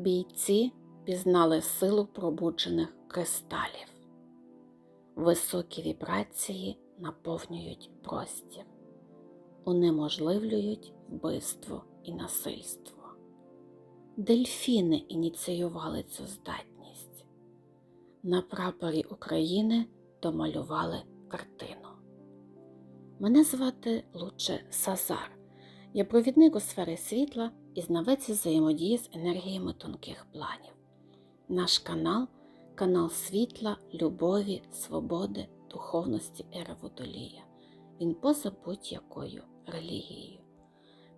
бійці пізнали силу пробуджених кристалів. Високі вібрації наповнюють простір, унеможливлюють вбивство і насильство. Дельфіни ініціювали цю здатність. На прапорі України домалювали картину. Мене звати Луче Сазар. Я провідник у сфері світла і знавець взаємодії з енергіями тонких планів. Наш канал канал світла, любові, свободи, духовності ери Водолія. Він поза будь-якою релігією.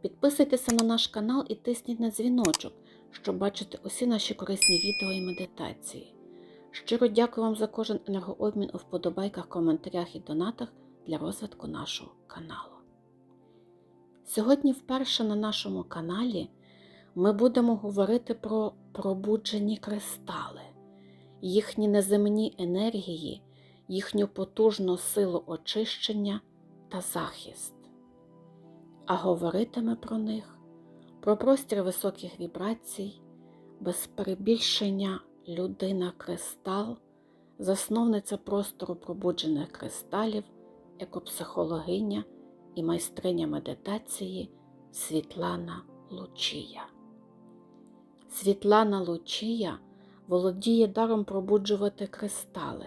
Підписуйтеся на наш канал і тисніть на дзвіночок, щоб бачити усі наші корисні відео і медитації. Щиро дякую вам за кожен енергообмін у вподобайках, коментарях і донатах для розвитку нашого каналу. Сьогодні вперше на нашому каналі ми будемо говорити про пробуджені кристали, їхні неземні енергії, їхню потужну силу очищення та захист. А говоритиме про них, про простір високих вібрацій, без перебільшення людина кристал, засновниця простору пробуджених кристалів, екопсихологиня і майстриня медитації Світлана Лучія. Світлана Лучія володіє даром пробуджувати кристали,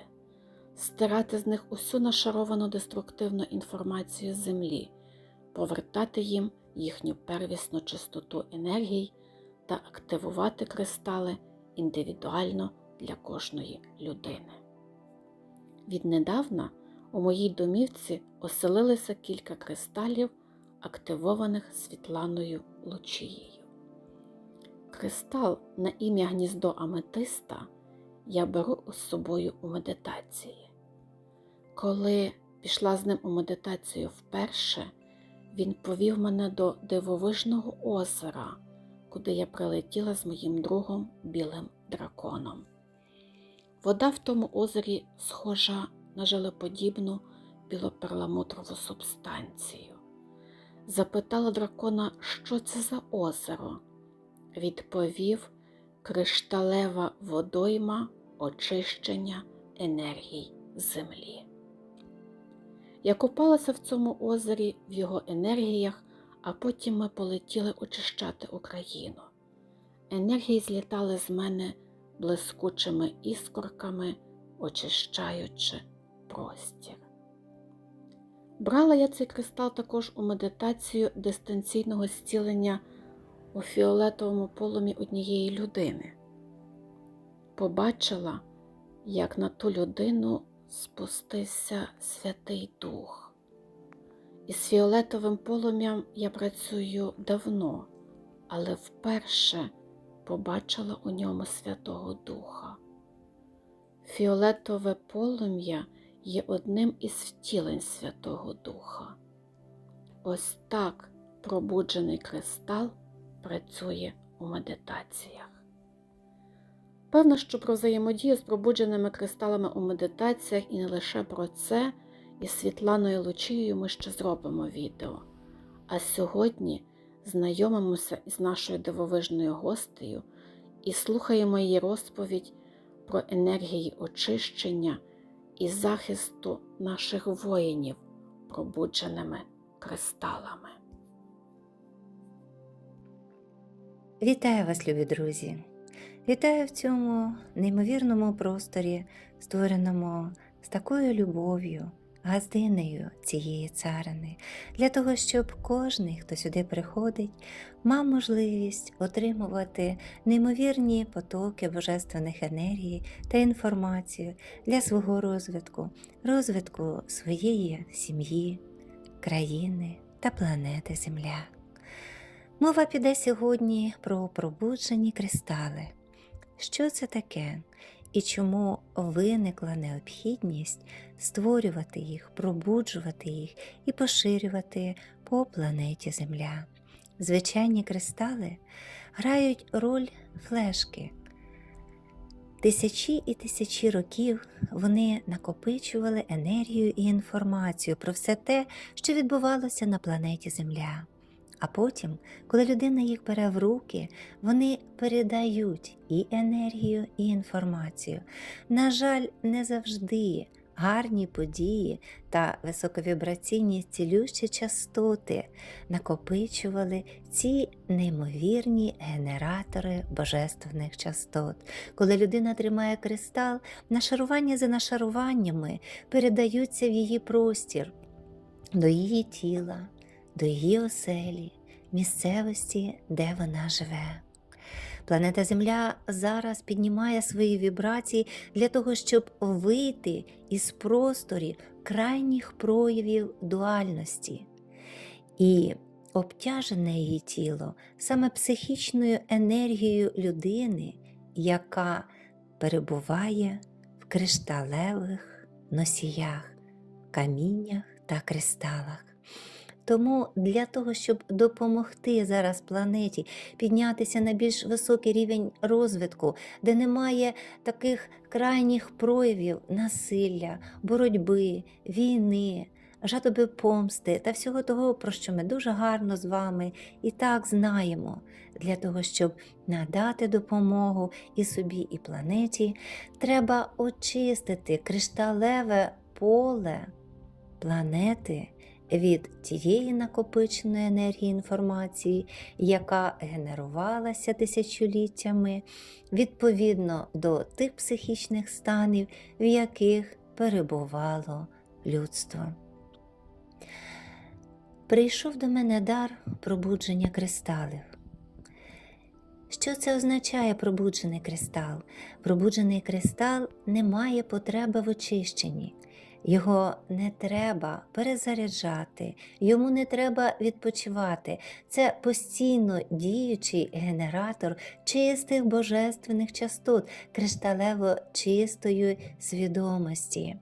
стирати з них усю нашаровану деструктивну інформацію землі, повертати їм їхню первісну чистоту енергій та активувати кристали індивідуально для кожної людини. Віднедавна у моїй домівці оселилися кілька кристалів, активованих Світланою Лучією. Кристал на ім'я гніздо аметиста я беру з собою у медитації. Коли пішла з ним у медитацію вперше, він повів мене до дивовижного озера, куди я прилетіла з моїм другом білим драконом. Вода в тому озері схожа на желеподібну білоперламутрову субстанцію. Запитала дракона, що це за озеро. Відповів кришталева водойма очищення енергій землі. Я купалася в цьому озері в його енергіях, а потім ми полетіли очищати Україну. Енергії злітали з мене блискучими іскорками, очищаючи простір. Брала я цей кристал також у медитацію дистанційного зцілення у фіолетовому полумі однієї людини. Побачила, як на ту людину спустився Святий Дух. Із фіолетовим полум'ям я працюю давно, але вперше побачила у ньому Святого Духа. Фіолетове полум'я є одним із втілень Святого Духа. Ось так пробуджений кристал працює у медитаціях. Певно, що про взаємодію з пробудженими кристалами у медитаціях і не лише про це, із Світланою Лучією ми ще зробимо відео. А сьогодні знайомимося із нашою дивовижною гостею і слухаємо її розповідь про енергії очищення і захисту наших воїнів пробудженими кристалами. Вітаю вас, любі друзі! Вітаю в цьому неймовірному просторі, створеному з такою любов'ю, газдинею цієї царини, для того, щоб кожен, хто сюди приходить, мав можливість отримувати неймовірні потоки божественних енергій та інформацію для свого розвитку, розвитку своєї сім'ї, країни та планети Земля. Мова піде сьогодні про пробуджені кристали. Що це таке і чому виникла необхідність створювати їх, пробуджувати їх і поширювати по планеті Земля? Звичайні кристали грають роль флешки. Тисячі і тисячі років вони накопичували енергію і інформацію про все те, що відбувалося на планеті Земля. А потім, коли людина їх бере в руки, вони передають і енергію, і інформацію. На жаль, не завжди гарні події та високовібраційні цілющі частоти накопичували ці неймовірні генератори божественних частот. Коли людина тримає кристал, нашарування за нашаруваннями передаються в її простір, до її тіла, до її оселі, місцевості, де вона живе. Планета Земля зараз піднімає свої вібрації для того, щоб вийти із просторів крайніх проявів дуальності. І обтяжене її тіло саме психічною енергією людини, яка перебуває в кришталевих носіях, каміннях та кристалах. Тому для того, щоб допомогти зараз планеті піднятися на більш високий рівень розвитку, де немає таких крайніх проявів насилля, боротьби, війни, жадоби помсти та всього того, про що ми дуже гарно з вами і так знаємо, для того, щоб надати допомогу і собі, і планеті, треба очистити кришталеве поле планети від тієї накопиченої енергії інформації, яка генерувалася тисячоліттями, відповідно до тих психічних станів, в яких перебувало людство. Прийшов до мене дар пробудження кристалів. Що це означає пробуджений кристал? Пробуджений кристал не має потреби в очищенні. Його не треба перезаряджати, йому не треба відпочивати. Це постійно діючий генератор чистих божественних частот, кришталево чистої свідомості.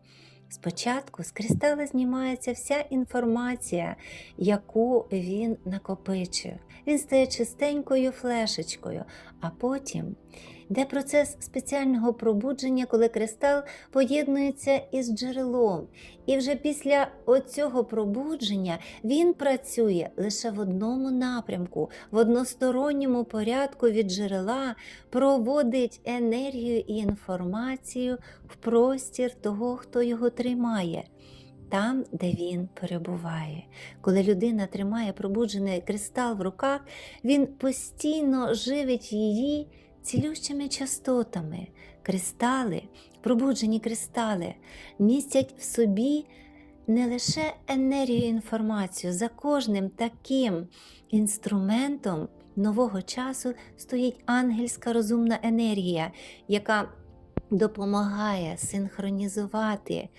Спочатку з кристала знімається вся інформація, яку він накопичив. Він стає чистенькою флешечкою, а потім йде процес спеціального пробудження, коли кристал поєднується із джерелом. І вже після оцього пробудження він працює лише в одному напрямку, в односторонньому порядку від джерела, проводить енергію і інформацію в простір того, хто його тримає. Там, де він перебуває. Коли людина тримає пробуджений кристал в руках, він постійно живить її цілющими частотами. Кристали, пробуджені кристали, містять в собі не лише енергію і інформацію, за кожним таким інструментом нового часу стоїть ангельська розумна енергія, яка допомагає синхронізувати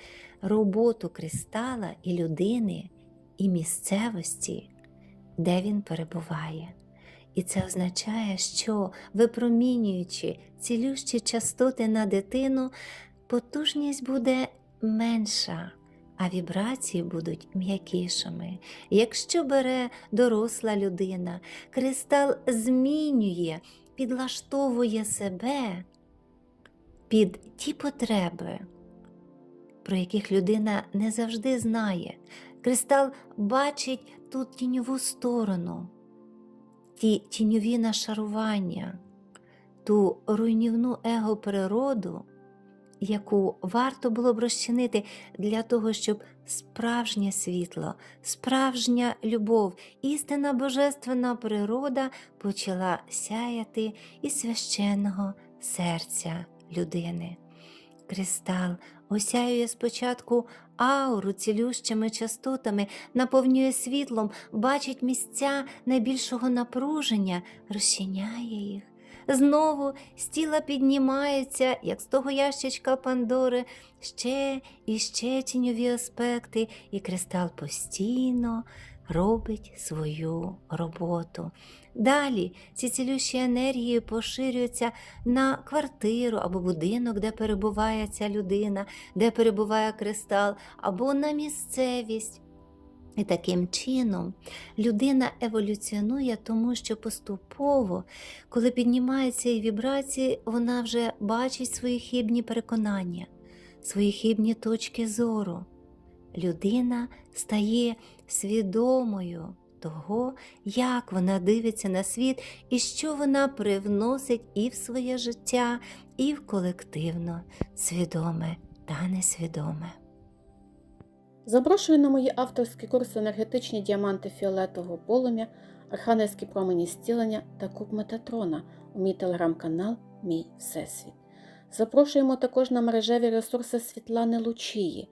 роботу кристала і людини, і місцевості, де він перебуває. І це означає, що випромінюючи цілющі частоти на дитину, потужність буде менша, а вібрації будуть м'якішими. Якщо бере доросла людина, кристал змінює, підлаштовує себе під ті потреби, про яких людина не завжди знає. Кристал бачить ту тіньову сторону, ті тіньові нашарування, ту руйнівну его-природу, яку варто було б розчинити для того, щоб справжнє світло, справжня любов, істинна божественна природа почала сяяти із священного серця людини. Кристал осяює спочатку ауру цілющими частотами, наповнює світлом, бачить місця найбільшого напруження, розчиняє їх. Знову з тіла піднімаються, як з того ящичка Пандори, ще і ще тіньові аспекти, і кристал постійно робить свою роботу. Далі ці цілющі енергії поширюються на квартиру або будинок, де перебуває ця людина, де перебуває кристал, або на місцевість. І таким чином людина еволюціонує, тому що поступово, коли піднімаються її вібрації, вона вже бачить свої хибні переконання, свої хибні точки зору. Людина стає свідомою того, як вона дивиться на світ і що вона привносить і в своє життя, і в колективно свідоме та несвідоме. Запрошую на мої авторські курси енергетичні діаманти фіолетового полум'я, архангельські промені зцілення та куб Метатрона у мій телеграм-канал Мій Всесвіт. Запрошуємо також на мережеві ресурси Світлани Лучії,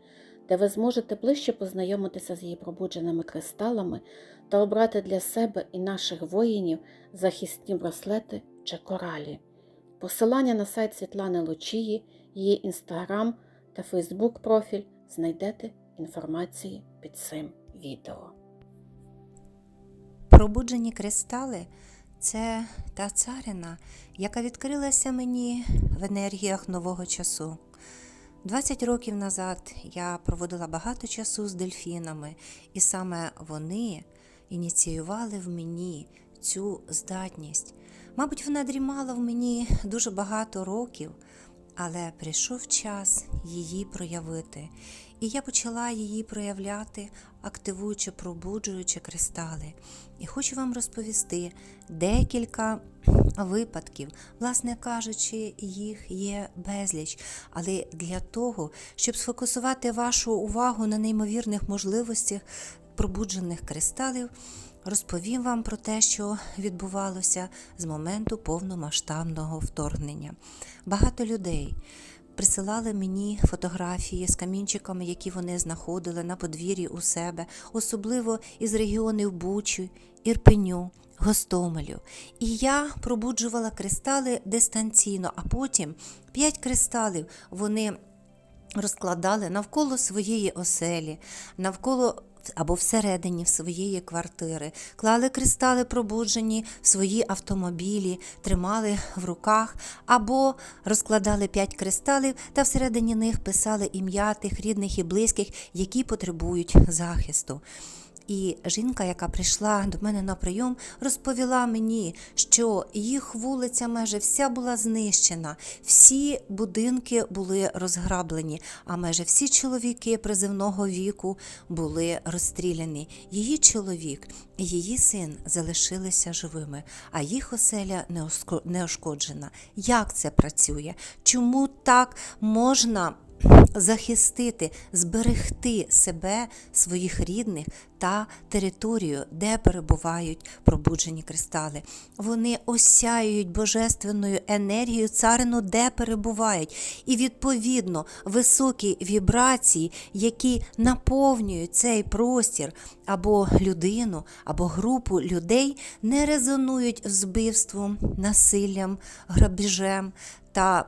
де ви зможете ближче познайомитися з її пробудженими кристалами та обрати для себе і наших воїнів захисні браслети чи коралі. Посилання на сайт Світлани Лучії, її інстаграм та фейсбук профіль знайдете інформації під цим відео. Пробуджені кристали це та царина, яка відкрилася мені в енергіях нового часу. 20 років назад я проводила багато часу з дельфінами, і саме вони ініціювали в мені цю здатність. Мабуть, вона дрімала в мені дуже багато років, але прийшов час її проявити. І я почала її проявляти, активуючи, пробуджуючи кристали. І хочу вам розповісти декілька випадків, власне кажучи, їх є безліч. Але для того, щоб сфокусувати вашу увагу на неймовірних можливостях пробуджених кристалів, розповім вам про те, що відбувалося з моменту повномасштабного вторгнення. Багато людей присилали мені фотографії з камінчиками, які вони знаходили на подвір'ї у себе, особливо із регіонів Бучі, Ірпеню. Гостомелю. І я пробуджувала кристали дистанційно, а потім п'ять кристалів вони розкладали навколо своєї оселі, навколо або всередині в своєї квартири, клали кристали пробуджені в свої автомобілі, тримали в руках, або розкладали п'ять кристалів та всередині них писали ім'я тих рідних і близьких, які потребують захисту. І жінка, яка прийшла до мене на прийом, розповіла мені, що їх вулиця майже вся була знищена, всі будинки були розграблені, а майже всі чоловіки призивного віку були розстріляні. Її чоловік і її син залишилися живими, а їх оселя не оско- Як це працює? Чому так можна? Захистити, зберегти себе, своїх рідних та територію, де перебувають пробуджені кристали. Вони осяюють божественною енергією царину, де перебувають. І відповідно високі вібрації, які наповнюють цей простір або людину, або групу людей, не резонують вбивством, насиллям, грабіжем та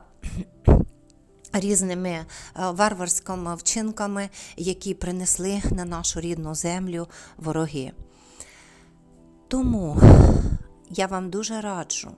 різними е, варварськими вчинками, які принесли на нашу рідну землю вороги. Тому я вам дуже раджу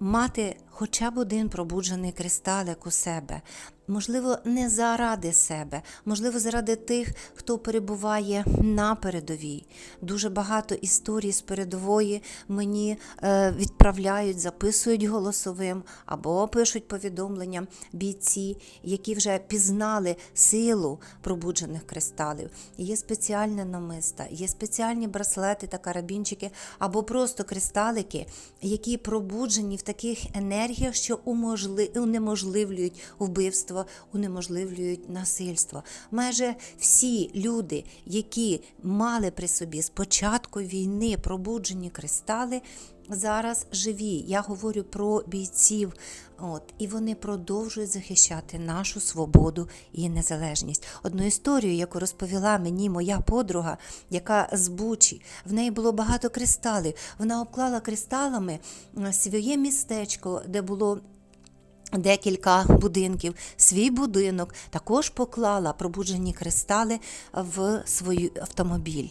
мати хоча б один пробуджений кристалик у себе. Можливо, не заради себе, можливо, заради тих, хто перебуває на передовій. Дуже багато історій з передової мені е, відправляють, записують голосовим або пишуть повідомлення бійці, які вже пізнали силу пробуджених кристалів. Є спеціальне намиста, є спеціальні браслети та карабінчики, або просто кристалики, які пробуджені в таких енергіях, що уможли- унеможливлюють вбивство, унеможливлюють насильство. Майже всі люди, які мали при собі з початку війни пробуджені кристали, зараз живі. Я говорю про бійців. От, і вони продовжують захищати нашу свободу і незалежність. Одну історію, яку розповіла мені моя подруга, яка з Бучі, в неї було багато кристалів. Вона обклала кристалами е, своє містечко, де було. Декілька будинків, свій будинок також поклала пробуджені кристали в свій автомобіль.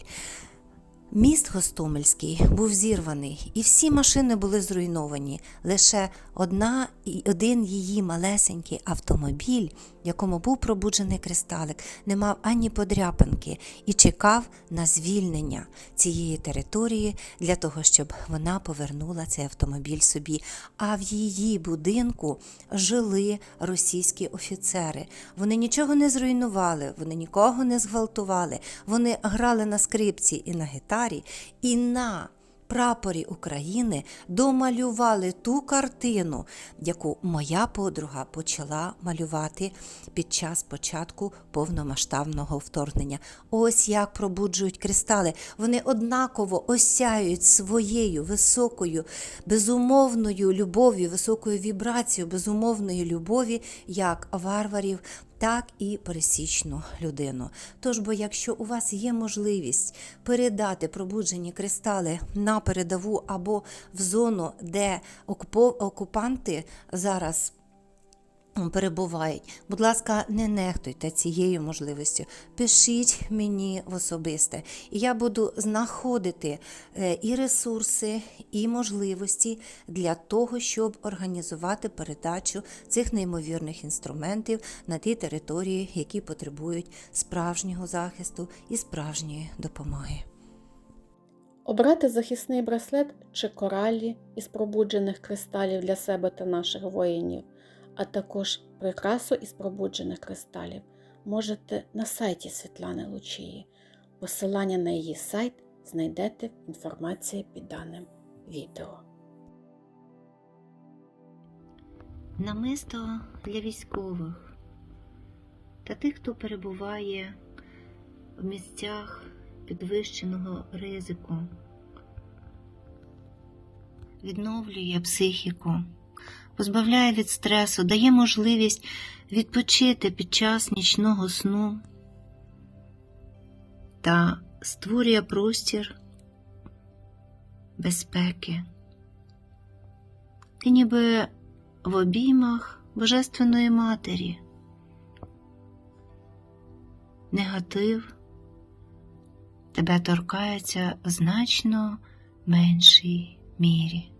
Міст Гостомельський був зірваний, і всі машини були зруйновані. Лише одна, і один її малесенький автомобіль якому був пробуджений кристалик, не мав ані подряпинки і чекав на звільнення цієї території для того, щоб вона повернула цей автомобіль собі. А в її будинку жили російські офіцери. Вони нічого не зруйнували, вони нікого не зґвалтували. Вони грали на скрипці і на гітарі, і на прапорі України домалювали ту картину, яку моя подруга почала малювати під час початку повномасштабного вторгнення. Ось як пробуджують кристали. Вони однаково осяють своєю високою, безумовною любов'ю, високою вібрацією, безумовної любові, як варварів, так і пересічну людину. Тож, бо якщо у вас є можливість передати пробуджені кристали на передову або в зону, де окупанти зараз перебувають. Будь ласка, не нехтуйте цією можливістю. Пишіть мені в особисте, і я буду знаходити е, і ресурси, і можливості для того, щоб організувати передачу цих неймовірних інструментів на ті території, які потребують справжнього захисту і справжньої допомоги. Обрати захисний браслет чи коралі із пробуджених кристалів для себе та наших воїнів, також прикрасу із пробуджених кристалів можете на сайті Світлани Лучії. Посилання на її сайт знайдете в інформації під даним відео. Намисто для військових та тих, хто перебуває в місцях підвищеного ризику, відновлює психіку, позбавляє від стресу, дає можливість відпочити під час нічного сну та створює простір безпеки. Ти ніби в обіймах Божественної Матері. Негатив тебе торкається в значно меншій мірі.